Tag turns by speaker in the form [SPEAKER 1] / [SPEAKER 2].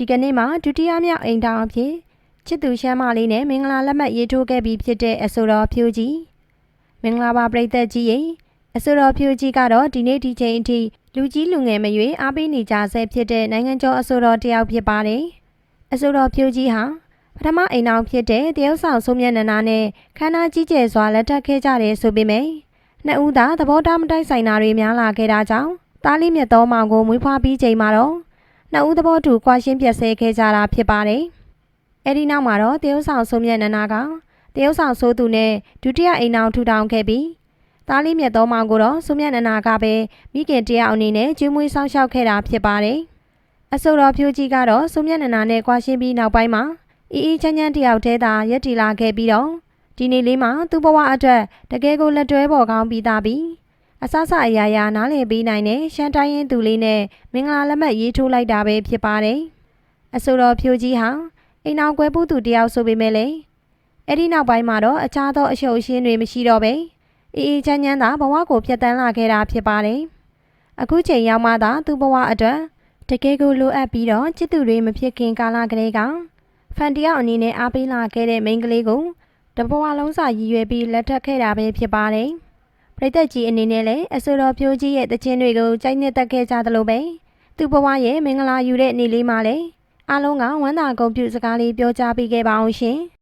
[SPEAKER 1] ဒီကနေ့မှာဒုတိယမြောက်အိမ်တောင်အဖြစ်ချစ်သူရှမ်းမလေးနဲ့မင်္ဂလာလက်မှတ်ရေးထိုးခဲ့ပြီးဖြစ်တဲ့အဆိုတော်ဖြိုးကြီးမင်္ဂလာပါပရိသတ်ကြီးရေအဆိုတော်ဖြိုးကြီးကတော့ဒီနေ့ဒီချိန်အထိလူကြီးလူငယ်မရွေးအားပေးနေကြဆဲဖြစ်တဲ့နိုင်ငံကျော်အဆိုတော်တစ်ယောက်ဖြစ်ပါတယ်အဆိုတော်ဖြိုးကြီးဟာပထမအိမ်တောင်ဖြစ်တဲ့တရုတ်ဆောင်ဆိုးမြတ်နနာနဲ့ခန္ဓာကြီးကျယ်စွာလက်ထပ်ခဲ့ကြတယ်ဆိုပေမယ့်နှစ်ဦးသာသဘောထားမတိုက်ဆိုင်တာတွေများလာခဲ့တာကြောင့်တားလေးမြတ်တော်မောင်ကိုမွေးဖွားပြီးချိန်မှာတော့ နှစ်ဦးသဘောတူကွာရှင်းပြတ်ဆဲခဲ့ကြတာဖြစ်ပါတယ်။အဲဒီနောက်မှာတော့တရုတ်ဆောင်ဆိုမြတ်နနာကတရုတ်ဆောင်ဆိုသူနဲ့ဒုတိယအိမ်အောင်ထူထောင်ခဲ့ပြီးသားလေးမြတ်တော်မောင်ကိုတော့ဆိုမြတ်နနာကပဲမိခင်တယောက်အနေနဲ့ကျွေးမွေးဆောင်ရှောက်ခဲ့တာဖြစ်ပါတယ်။အဆိုတော်ဖြိုးကြီးကတော့ဆိုမြတ်နနာနဲ့ကွာရှင်းပြီးနောက်ပိုင်းမှာအီအီချမ်းချမ်းတယောက်တည်းသာရက်တီလာခဲ့ပြီးတော့ဒီနေ့လေးမှာသူ့ဘဝအတွက်တကယ်ကိုလက်တွဲပေါ်ကောင်းပြီးသားပြီး အဆဆအရာရာနားလည်ပြီးနိုင်တဲ့ရှမ်းတိုင်းရင်သူလေးနဲ့မင်္ဂလာလက်မှတ်ရေးထိုးလိုက်တာပဲဖြစ်ပါတယ်။အဆိုတော်ဖြိုးကြီးဟာအိမ်အောင်ကွယ်ပူးသူတယောက်ဆိုပေမဲ့လေအဲ့ဒီနောက်ပိုင်းမှာတော့အခြားသောအရှုပ်အရှင်းတွေမရှိတော့ပဲအေးအေးချမ်းချမ်းသာဘဝကိုဖျက်ဆီးလာခဲ့တာဖြစ်ပါတယ်။အခုချိန်ရောက်မှသာသူ့ဘဝအတွက်တကယ်ကိုလိုအပ်ပြီးတော့ချစ်သူတွေမဖြစ်ခင်ကာလကလေးကဖန်တယောက်အနေနဲ့အားပေးလာခဲ့တဲ့မိန်းကလေးကိုတဘဝလုံးစာရည်ရွယ်ပြီးလက်ထပ်ခဲ့တာပဲဖြစ်ပါတယ်။ ပရိသတ်ကြီးအနေနဲ့လည်းအဆိုတော်ဖြိုးကြီးရဲ့တခြင်းတွေကိုကြိုက်နှစ်သက်ခဲ့ကြသလိုပဲသူ့ဘဝရဲ့မင်္ဂလာယူတဲ့နေ့လေးမှာလည်းအားလုံးကဝမ်းသာဂုဏ်ပြုစကားလေးပြောကြားပေးခဲ့ပါအောင်ရှင်။